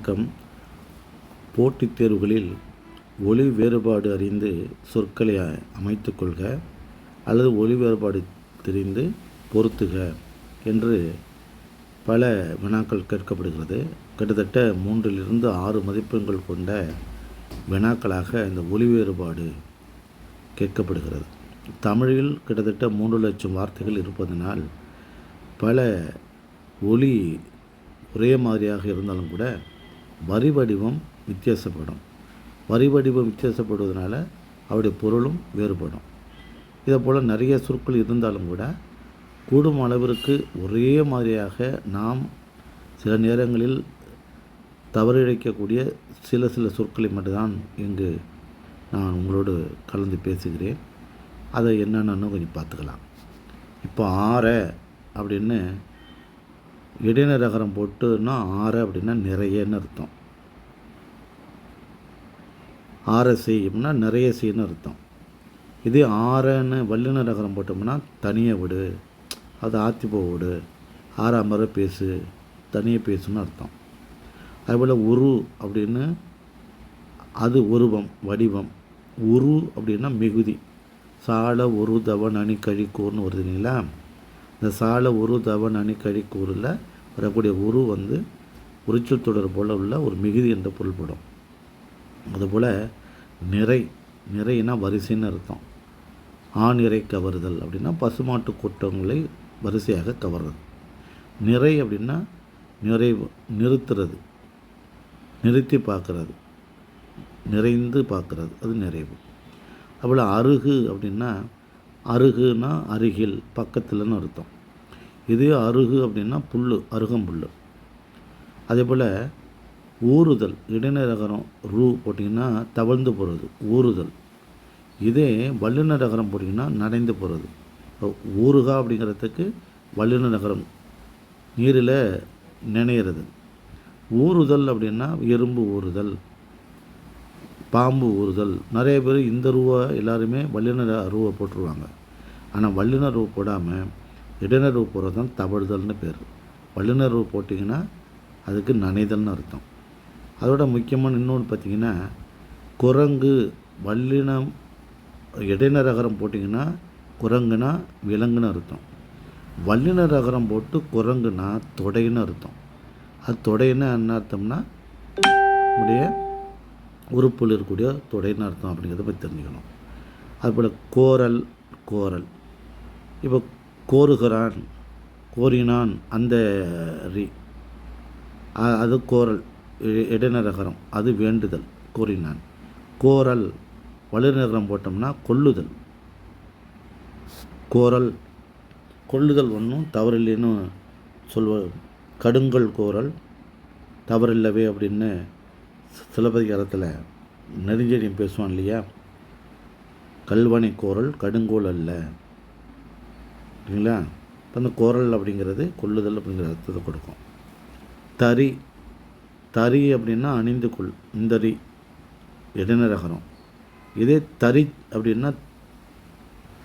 வணக்கம். போட்டித் தேர்வுகளில் ஒளி வேறுபாடு அறிந்து சொற்களை அமைத்து கொள்க அல்லது ஒளி வேறுபாடு தெரிந்து பொருத்துக என்று பல வினாக்கள் கேட்கப்படுகிறது. கிட்டத்தட்ட மூன்றிலிருந்து ஆறு மதிப்பெண்கள் கொண்ட வினாக்களாக இந்த ஒளி வேறுபாடு கேட்கப்படுகிறது. தமிழில் கிட்டத்தட்ட மூன்று லட்சம் வார்த்தைகள் இருப்பதனால் பல ஒலி ஒரே மாதிரியாக இருந்தாலும் கூட வரி வடிவம் வித்தியாசப்படும். வரி வடிவம் வித்தியாசப்படுவதனால அவருடைய பொருளும் வேறுபடும். இதை போல் நிறைய சொற்கள் இருந்தாலும் கூட கூடும் அளவிற்கு ஒரே மாதிரியாக நாம் சில நேரங்களில் தவறிழைக்கக்கூடிய சில சில சொற்களை மட்டும்தான் இங்கு நான் உங்களோடு கலந்து பேசுகிறேன். அதை என்னென்னு கொஞ்சம் பார்த்துக்கலாம். இப்போ ஆற அப்படின்னு இடைநிரகரம் போட்டுன்னா ஆற அப்படின்னா நிறையன்னு அர்த்தம். ஆற செய்யும்னா நிறைய செய்யணும் அர்த்தம். இதே ஆறன்னு வல்லின ரகரம் போட்டோம்னா தனியாக விடு அது ஆற்றி போ விடு ஆறாமற பேசு தனியாக பேசுன்னு அர்த்தம். அதுபோல் உரு அப்படின்னு அது உருவம் வடிவம். உரு அப்படின்னா மிகுதி. சால ஒரு தவன் அணி கழிக்கூர்னு வருது இல்லைங்களா? இந்த சால ஒரு தவன் அணி கழிக்கூரில் வரக்கூடிய உரு வந்து உரிச்சல் தொடர் போல் உள்ள ஒரு மிகுதி என்ற பொருள்படும். அதுபோல் நிறை நிறைனா வரிசைன்னு அர்த்தம். ஆணிறை கவருதல் அப்படின்னா பசுமாட்டு கூட்டங்களை வரிசையாக கவர்றது. நிறை அப்படின்னா நிறைவு நிறுத்துறது நிறுத்தி பார்க்கறது நிறைந்து பார்க்கறது அது நிறைவு. அப்போல அருகு அப்படின்னா அருகுனா அருகில் பக்கத்தில்னு அர்த்தம். இதே அருகு அப்படின்னா புல் அருகம்புல் அதே போல் ஊறுதல் இடைநிறகரம் ரூ போட்டிங்கன்னா தவழ்ந்து போகிறது ஊறுதல். இதே வல்லுன நகரம் போட்டிங்கன்னா நடைந்து போகிறது ஊறுகா அப்படிங்கிறதுக்கு வல்லுன நகரம் நீரில் நினைகிறது ஊறுதல் அப்படின்னா எறும்பு ஊறுதல் பாம்பு ஊறுதல். நிறைய பேர் இந்த ரூவை எல்லாருமே வல்லுநர் ரூவை போட்டுருவாங்க. ஆனால் வல்லுநர் ரூ போடாமல் இடைநர் ரூ போடுறது தான் தவழுதல்னு பேர். வல்லுநர்வு போட்டிங்கன்னா அதுக்கு நனைதல்னு அர்த்தம். அதோட முக்கியமான இன்னொன்று பார்த்தீங்கன்னா குரங்கு வல்லினம் இடைநரகரம் போட்டிங்கன்னா குரங்குனா விலங்குன்னு அர்த்தம். வல்லினரகரம் போட்டு குரங்குனா தொடைன்னு அர்த்தம். அது தொடைன்னா என்ன அர்த்தம்னா உடைய உறுப்பில் இருக்கக்கூடிய தொடைன்னு அர்த்தம் அப்படிங்கிறத பற்றி தெரிஞ்சுக்கணும். அதுபோல் கோரல் கோரல். இப்போ கோருகிறான் கோரினான் அந்த ரி. அது கோரல் இ- இடைநரகரம் அது வேண்டுதல் கூறினான் கோரல் வலுநகரம் போட்டோம்னா கொல்லுதல். கோரல் கொள்ளுதல் ஒன்றும் தவறில்லைன்னு சொல்வ கடுங்கல் கோரல் தவறில்லவே அப்படின்னு சிலப்பதிகாரத்தில் நெடுஞ்செடியும் பேசுவான் இல்லையா? கல்வனை கோரல் கடுங்கோல் அல்ல. சரிங்களா இப்போ அந்த கோரல் அப்படிங்கிறது கொள்ளுதல் அப்படிங்கிற அர்த்தத்தை கொடுக்கும். தறி தறி அப்படின்னா அணிந்து கொள் இந்தரி இடைநரகரம் இதே தறி அப்படின்னா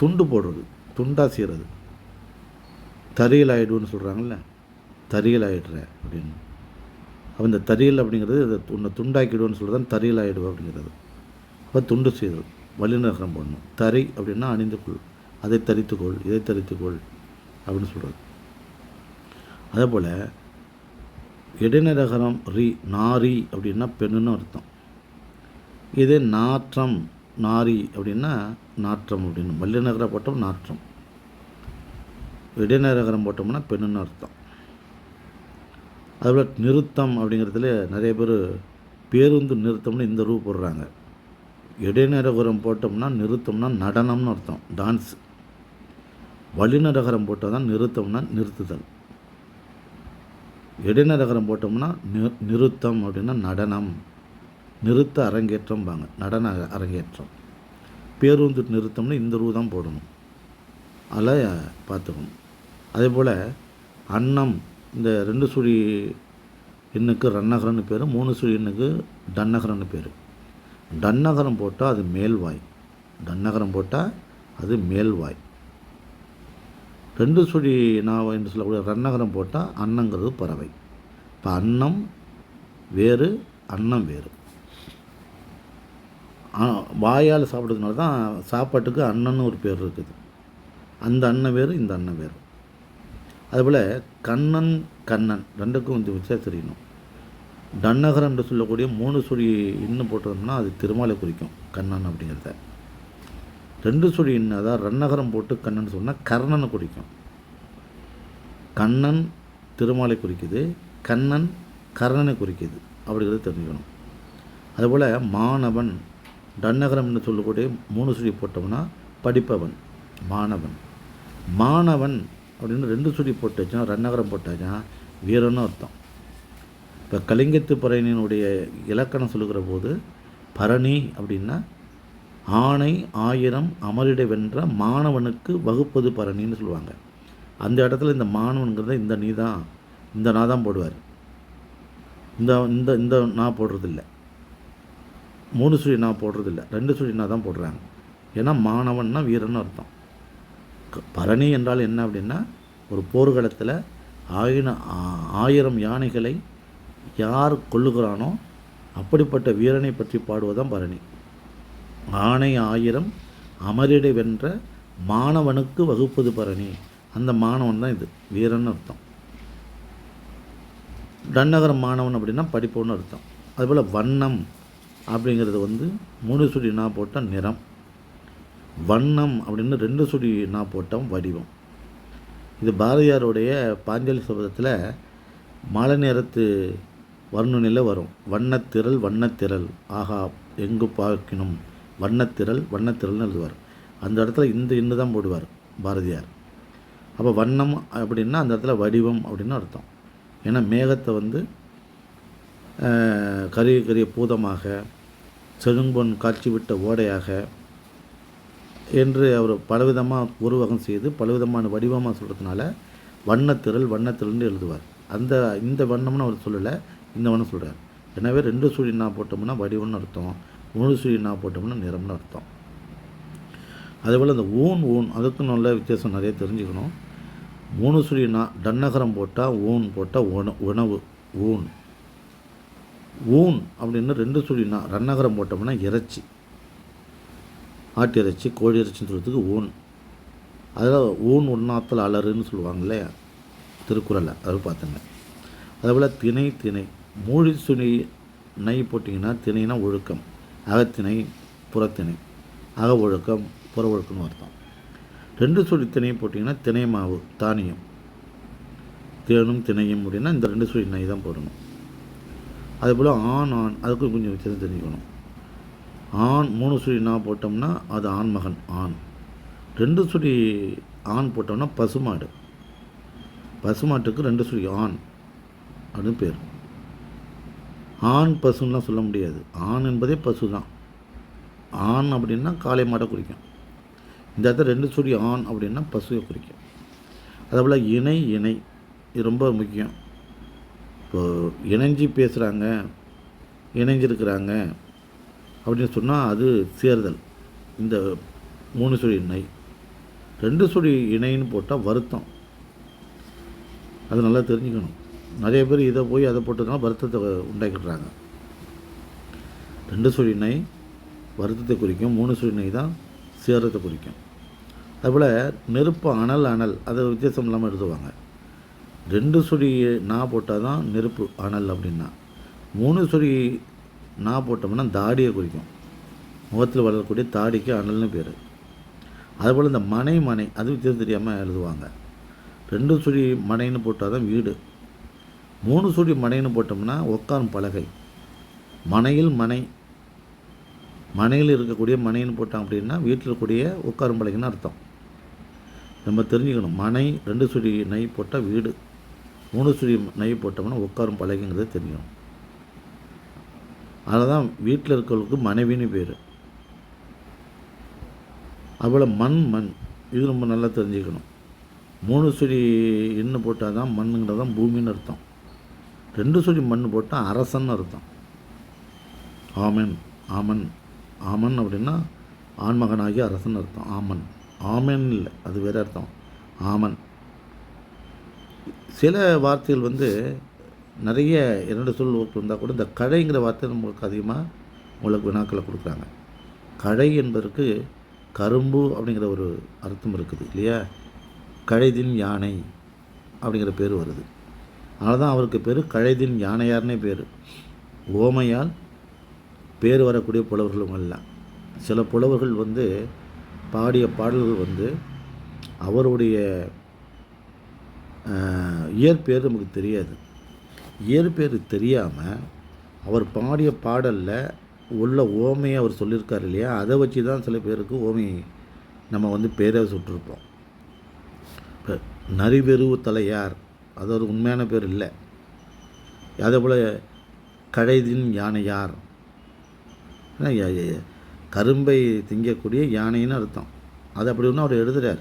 துண்டு போடுறது துண்டா செய்கிறது தறியல் ஆகிடுன்னு சொல்கிறாங்கல்ல தறியல் ஆகிடுற அப்படின்னு. அப்போ இந்த தறியல் அப்படிங்கிறது இதை உன்னை துண்டாக்கிடுவோன்னு சொல்கிறது தறியல் ஆகிடுவோம் அப்படிங்கிறது. அப்போ துண்டு செய்தல் வல்லினகரம் போடணும். தறி அப்படின்னா அணிந்துக்கொள் அதை தரித்துக்கொள் இதை தரித்துக்கொள் அப்படின்னு சொல்கிறது அதே போல் இடைநரகரம் ரி நாரி அப்படின்னா பெண்ணுன்னு அர்த்தம். இதே நாற்றம் நாரி அப்படின்னா நாற்றம் அப்படின்னு. மல்லிநகர போட்டோம் நாற்றம். இடைநரகரம் போட்டோம்னா பெண்ணுன்னு அர்த்தம். அதுபோல் நிறுத்தம் அப்படிங்கிறதுல நிறைய பேர் பேருந்து நிறுத்தம்னு இந்த ரூ போடுறாங்க. இடைநரகரம் போட்டோம்னா நிறுத்தம்னா நடனம்னு அர்த்தம் டான்ஸ். வழிநரகரம் போட்டால் தான் நிறுத்தம்னா நிறுத்துதல். இடைநரகரம் போட்டோம்னா நி நிறுத்தம் அப்படின்னா நடனம். நிறுத்த அரங்கேற்றம்பாங்க. நடன அரங்கேற்றம். பேருந்து நிறுத்தம்னா இந்த ரூ தான் போடணும். அதில் பார்த்துக்கணும். அதே போல் அன்னம் இந்த ரெண்டு சுழி எண்ணுக்கு ரன்னகரன்னு பேர் மூணு சுழி எண்ணுக்கு டன்னகரன்னு பேர். டன்னகரம் போட்டால் அது மேல்வாய். டன்னகரம் போட்டால் அது மேல்வாய். ரெண்டு சுழி நான் என்று சொல்லக்கூடிய ரன்னகரம் போட்டால் அன்னங்கிறது பறவை. இப்போ அன்னம் வேறு அன்னம் வேறு. வாயால் சாப்பிட்றதுனால தான் சாப்பாட்டுக்கு அன்னன்னு ஒரு பேர் இருக்குது. அந்த அன்னம் வேறு இந்த அன்னம் வேறு. அதுபோல் கண்ணன் கண்ணன் ரெண்டுக்கும் வந்து வச்சா தெரியணும். டன்னகரம் என்று சொல்லக்கூடிய மூணு சுழி இன்னும் போட்டோம்னா அது திருமாலை குறிக்கும் கண்ணன் அப்படிங்கிறத. ரெண்டு சுழி அதாவது ரன்னகரம் போட்டு கண்ணன் சொன்னால் கர்ணனை குறிக்கும். கண்ணன் திருமாலை குறிக்குது கண்ணன் கர்ணனை குறிக்குது. அப்படிங்கிறத தெரிஞ்சுக்கணும். அதுபோல் மாணவன் டன்னகரம்னு சொல்லக்கூடிய மூணு சுழி போட்டோம்னா படிப்பவன் மாணவன். மாணவன் அப்படின்னு ரெண்டு சுழி போட்டுச்சுன்னா ரன்னகரம் போட்டாச்சுன்னா வீரன்னு அர்த்தம். இப்போ கலிங்கத்து பரணியினுடைய இலக்கணம் சொல்லுகிற போது பரணி அப்படின்னா ஆணை ஆயிரம் அமரிட வென்ற மாணவனுக்கு வகுப்பது பரணின்னு சொல்லுவாங்க. அந்த இடத்துல இந்த மாணவனுங்கிறத இந்த நீ தான் இந்த நான் தான் போடுவார். இந்த இந்த இந்த நான் போடுறதில்ல. மூணு சுழி நான் போடுறதில்ல ரெண்டு சுழி நான் தான் போடுறாங்க. ஏன்னா மாணவன்னா வீரன் அர்த்தம். பரணி என்றால் என்ன அப்படின்னா ஒரு போர்க்களத்தில் ஆயின ஆ- ஆயிரம் யானைகளை யார் கொள்ளுகிறானோ அப்படிப்பட்ட வீரனை பற்றி பாடுவதுதான் பரணி. ஆணை ஆயிரம் அமரிடை வென்ற மாணவனுக்கு வகுப்பது பரணி. அந்த மாணவன் தான் இது வீரன்னு அர்த்தம். தன்னகரம் மாணவன் அப்படின்னா படிப்புன்னு அர்த்தம். அதுபோல் வண்ணம் அப்படிங்கிறது வந்து மூணு சுடி நான் போட்டால் நிறம். வண்ணம் அப்படின்னு ரெண்டு சுடி நான் போட்டால் வடிவம். இது பாரதியாருடைய பாஞ்சலி சபதத்தில் மழை நேரத்து வர்ணனையில் வரும். வண்ணத்திரள் வண்ணத்திரள். ஆகா எங்கு பார்க்கணும் வண்ணத்திரள் வண்ணத்திரள்னு எழுதுவார். அந்த இடத்துல இந்த இன்னு தான் போடுவார் பாரதியார். அப்போ வண்ணம் அப்படின்னா அந்த இடத்துல வடிவம் அப்படின்னு அர்த்தம். ஏன்னா மேகத்தை வந்து கரிய கரிய பூதமாக செழும்பொன் காட்சி விட்ட ஓடையாக என்று அவர் பலவிதமாக உருவகம் செய்து பலவிதமான வடிவமாக சொல்கிறதுனால வண்ணத்திரள் வண்ணத்திரள்னு எழுதுவார். அந்த இந்த வண்ணம்னு அவர் சொல்லலை இந்த வண்ணம் சொல்கிறார் எனவே ரெண்டு சுழி என்ன போட்டோம்னா வடிவம்னு அர்த்தம். மூணு போட்டோம்னா நிறம்னு அர்த்தம். அதேபோல் இந்த ஊன் ஊன் அதுக்கும் நல்ல வித்தியாசம் நிறைய தெரிஞ்சுக்கணும். மூணு சுழினா டன்னகரம் போட்டால் ஊன் போட்டால் உண உணவு ஊன். ஊன் அப்படின்னு ரெண்டு சுழினா ரன்னகரம் போட்டோம்னா இறைச்சி. ஆட்டு இறைச்சி கோழி இறைச்சின்னு சொல்கிறதுக்கு ஊன். அதில் ஊன் உண்ணாத்தல் அலறுன்னு சொல்லுவாங்களே திருக்குறளை அது பார்த்துங்க அதேபோல் திணை திணை. மூழி சுனி நை போட்டிங்கன்னா திணைனா ஒழுக்கம். அகத்திணை புறத்திணை. அக ஒழுக்கம் புற ஒழுக்கம்னு அர்த்தம். ரெண்டு சுழி திணையும் போட்டிங்கன்னா திணை மாவு தானியம். தேனும் திணையும் அப்படின்னா இந்த ரெண்டு சுழி நெய் தான் போடணும். அதேபோல் ஆண் ஆண் அதுக்கும் கொஞ்சம் வித்தியாசம் தெரிஞ்சுக்கணும். ஆண் மூணு சுழி நான் போட்டோம்னா அது ஆண் மகன் ஆண். ரெண்டு சுழி ஆண் போட்டோம்னா பசுமாடு. பசுமாட்டுக்கு ரெண்டு சுழி ஆண் அப்படின்னு பேர். ஆண் பசுன்னெலாம் சொல்ல முடியாது. ஆண் என்பதே பசு தான் ஆண் அப்படின்னா காளை மாட்டை குறிக்கும். இந்த இடத்துல ரெண்டு சுடி ஆண் அப்படின்னா பசுவை குறிக்கும். அதேபோல் இணை இணை இது ரொம்ப முக்கியம். இப்போ இணைஞ்சு பேசுகிறாங்க இணைஞ்சிருக்கிறாங்க அப்படின்னு சொன்னால் அது சேர்தல். இந்த மூணு சுடி இணை. ரெண்டு சொடி இணைன்னு போட்டால் வருத்தம். அது நல்லா தெரிஞ்சுக்கணும். நிறைய பேர் இதை போய் அதை போட்டதுனால வருத்தத்தை உண்டாக்கிடுறாங்க. ரெண்டு சுழி நெய் வருத்தத்தை குறிக்கும். மூணு சுழி நெய் தான் சேரத்தை குறிக்கும். அதுபோல் நெருப்பு அனல் அனல் அதை வித்தியாசம் இல்லாமல் எழுதுவாங்க. ரெண்டு சுழி நா போட்டால் தான் நெருப்பு அனல் அப்படின்னா. மூணு சுழி நா போட்டோம்னா தாடியை குறிக்கும். முகத்தில் வளரக்கூடிய தாடிக்கு அனல்னு பேர். அதுபோல் இந்த மனை மனை அது வித்தியாசம் தெரியாமல் எழுதுவாங்க. ரெண்டு சுழி மனைன்னு போட்டால் தான் வீடு. மூணு சுடி மனைன்னு போட்டோம்னா உட்காரும் பலகை. மனையில் மனை. மனையில் இருக்கக்கூடிய மனைன்னு போட்டோம் அப்படின்னா வீட்டில் இருக்கக்கூடிய உட்காரும் பலகைன்னு அர்த்தம். நம்ம தெரிஞ்சுக்கணும். மனை ரெண்டு சுடி நெய் போட்டால் வீடு. மூணு சுடி நெய் போட்டோம்னா உட்காரும் பலகைங்கிறத தெரியும். அதுதான் தான் வீட்டில் இருக்கிறவங்களுக்கு மனைவின்னு பேர். அதுபோல் மண் மண். இது ரொம்ப நல்லா தெரிஞ்சுக்கணும். மூணு சுடி இன்னும் போட்டால் தான் மண்ணுங்கிறது தான் பூமின்னு அர்த்தம். ரெண்டு சுழி மண் போட்டால் அரசன் அர்த்தம். ஆமன் ஆமன் ஆமன் அப்படின்னா ஆண்மகனாகி அரசன் அர்த்தம். ஆமன் ஆமன் இல்லை அது வேறு அர்த்தம். ஆமன். சில வார்த்தைகள் வந்து நிறைய இரண்டு சொல் ஒர்க் இருந்தால் கூட இந்த கழைங்கிற வார்த்தை நம்மளுக்கு அதிகமாக உங்களுக்கு வினாக்களை கொடுக்குறாங்க. கழை என்பதற்கு கரும்பு அப்படிங்கிற ஒரு அர்த்தம் இருக்குது இல்லையா? கழைதின் யானை அப்படிங்கிற பேர் வருது. அதனால தான் அவருக்கு பேர் கழைதின் யானையார்னே பேர். ஓமையால் பேர் வரக்கூடிய புலவர்களும் எல்லாம் சில புலவர்கள் வந்து பாடிய பாடல்கள் வந்து அவருடைய இயற்பேர் நமக்கு தெரியாது. இயற்பேர் தெரியாமல் அவர் பாடிய பாடலில் உள்ள ஓமையை அவர் சொல்லியிருக்காரு இல்லையா? அதை வச்சு தான் சில பேருக்கு ஓமை நம்ம வந்து பேரை சுட்டிருப்போம். இப்போ நரிவெருவு தலையார் அது ஒரு உண்மையான பேர் இல்லை. அதே போல் கழைதின் யானையார் யார்? கரும்பை திங்கக்கூடிய யானைன்னு அர்த்தம். அது அப்படி ஒன்று அவர் எழுதுறார்.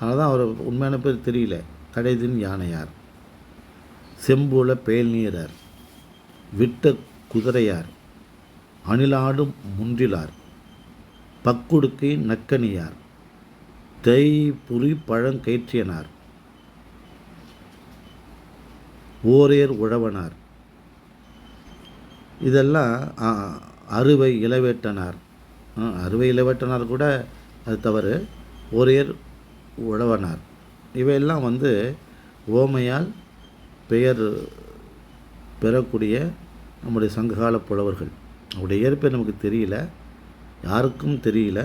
அதனால் தான் அவர் உண்மையான பேர் தெரியல. கடைதின் யானையார் செம்புல பேல்நீரர் விட்ட குதிரையார் அணிலாடும் முன்றிலார். பக்குடுக்கை நக்கனியார் தேய்புரி பழங்கயிற்றியனார் ஓரேர் உழவனார். இதெல்லாம் அறுவை இளவேட்டனார். அறுவை இளவேட்டனார் கூட அது தவறு. ஓரேர் உழவனார். இவையெல்லாம் வந்து ஓமையால் பெயர் பெறக்கூடிய நம்முடைய சங்ககால புலவர்கள். அவருடைய இயற்பெயர் நமக்கு தெரியல. யாருக்கும் தெரியல.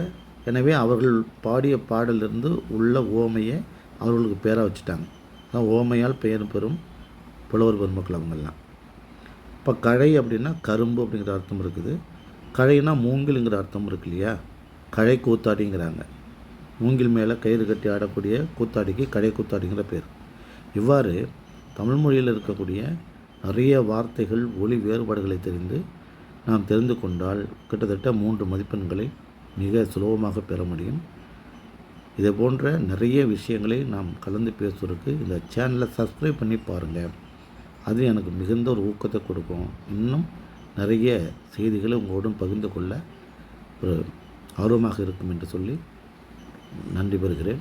எனவே அவர்கள் பாடிய பாடலிருந்து உள்ள ஓமையை அவர்களுக்கு பேராக வச்சுட்டாங்க. அதான் ஓமையால் பெயர் பெறும் புலவர் பெருமக்கள் அவங்கெல்லாம். இப்போ கழை அப்படின்னா கரும்பு அப்படிங்கிற அர்த்தம் இருக்குது. கழைனா மூங்கில்ங்கிற அர்த்தம் இருக்கு இல்லையா? கழை கூத்தாடிங்கிறாங்க. மூங்கில் மேலே கயிறு கட்டி ஆடக்கூடிய கூத்தாடிக்கு கழை கூத்தாடிங்கிற பேர். இவ்வாறு தமிழ் மொழியில் இருக்கக்கூடிய நிறைய வார்த்தைகள் ஒளி வேறுபாடுகளை தெரிந்து நாம் தெரிந்து கொண்டால் கிட்டத்தட்ட மூன்று மதிப்பெண்களை மிக சுலபமாக பெற முடியும். இதை போன்ற நிறைய விஷயங்களை நாம் கலந்து பேசுவதற்கு இந்த சேனலை சப்ஸ்கிரைப் பண்ணி பாருங்கள் அது எனக்கு மிகுந்த ஒரு ஊக்கத்தை கொடுக்கும். இன்னும் நிறைய செய்திகளை உங்களுடன் பகிர்ந்து கொள்ள ஒரு ஆர்வமாக இருக்கும் என்று சொல்லி நன்றி பெறுகிறேன்.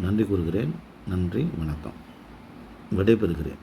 நன்றி கூறுகிறேன். நன்றி வணக்கம். விடைபெறுகிறேன்.